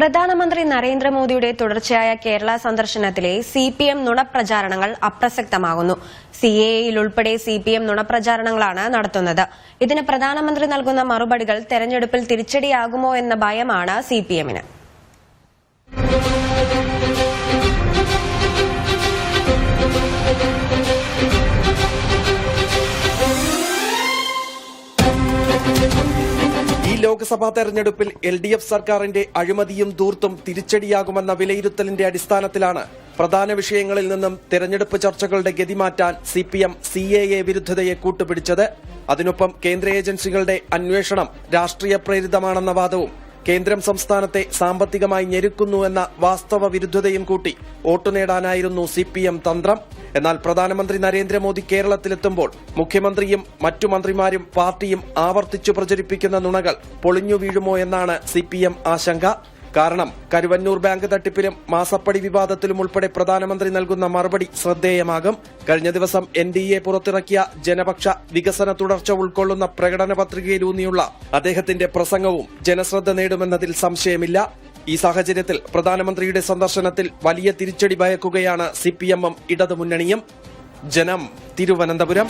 പ്രധാനമന്ത്രി നരേന്ദ്രമോദിയുടെ തുടർച്ചയായ കേരള സന്ദർശനത്തിലെ സി പി എം നുണപ്രചാരണങ്ങൾ അപ്രസക്തമാകുന്നു. സി എ യിൽ ഉൾപ്പെടെ സി പി എം നുണപ്രചാരണങ്ങളാണ് നടത്തുന്നത്. ഇതിന് പ്രധാനമന്ത്രി നൽകുന്ന മറുപടികൾ തെരഞ്ഞെടുപ്പിൽ തിരിച്ചടിയാകുമോ എന്ന ഭയമാണ് സി പി എമ്മിന് ലോക്സഭാ തെരഞ്ഞെടുപ്പിൽ എൽ ഡി എഫ് സർക്കാരിന്റെ അഴിമതിയും ധൂർത്തും തിരിച്ചടിയാകുമെന്ന വിലയിരുത്തലിന്റെ അടിസ്ഥാനത്തിലാണ് പ്രധാന വിഷയങ്ങളിൽ നിന്നും തെരഞ്ഞെടുപ്പ് ചർച്ചകളുടെ ഗതി മാറ്റാൻ C P M C A A വിരുദ്ധതയെ കൂട്ടുപിടിച്ചത്. അതിനൊപ്പം കേന്ദ്ര ഏജൻസികളുടെ അന്വേഷണം രാഷ്ട്രീയ പ്രേരിതമാണെന്ന വാദവും കേന്ദ്രം സംസ്ഥാനത്തെ സാമ്പത്തികമായി ഞെരുക്കുന്നുവെന്ന വാസ്തവ വിരുദ്ധതയും കൂട്ടി വോട്ടു നേടാനായിരുന്നു സി പി എം തന്ത്രം. എന്നാൽ പ്രധാനമന്ത്രി നരേന്ദ്രമോദി കേരളത്തിലെത്തുമ്പോൾ മുഖ്യമന്ത്രിയും മറ്റു മന്ത്രിമാരും പാർട്ടിയും ആവർത്തിച്ചു പ്രചരിപ്പിക്കുന്ന നുണകൾ പൊളിഞ്ഞു വീഴുമോ എന്നാണ് സി ആശങ്ക. കാരണം കരുവന്നൂർ ബാങ്ക് തട്ടിപ്പിലും മാസപ്പടി വിവാദത്തിലും ഉൾപ്പെടെ പ്രധാനമന്ത്രി നൽകുന്ന മറുപടി ശ്രദ്ധേയമാകും. കഴിഞ്ഞ ദിവസം എൻ ഡി എ പുറത്തിറക്കിയ ജനപക്ഷ വികസന തുടർച്ച ഉൾക്കൊള്ളുന്ന പ്രകടന പത്രികയിലൂന്നിയുള്ള അദ്ദേഹത്തിന്റെ പ്രസംഗവും ജനശ്രദ്ധ നേടുമെന്നതിൽ സംശയമില്ല. ഈ സാഹചര്യത്തിൽ പ്രധാനമന്ത്രിയുടെ സന്ദർശനത്തിൽ വലിയ തിരിച്ചടി ഭയക്കുകയാണ് സിപിഎമ്മും ഇടതുമുന്നണിയും. ജനം തിരുവനന്തപുരം.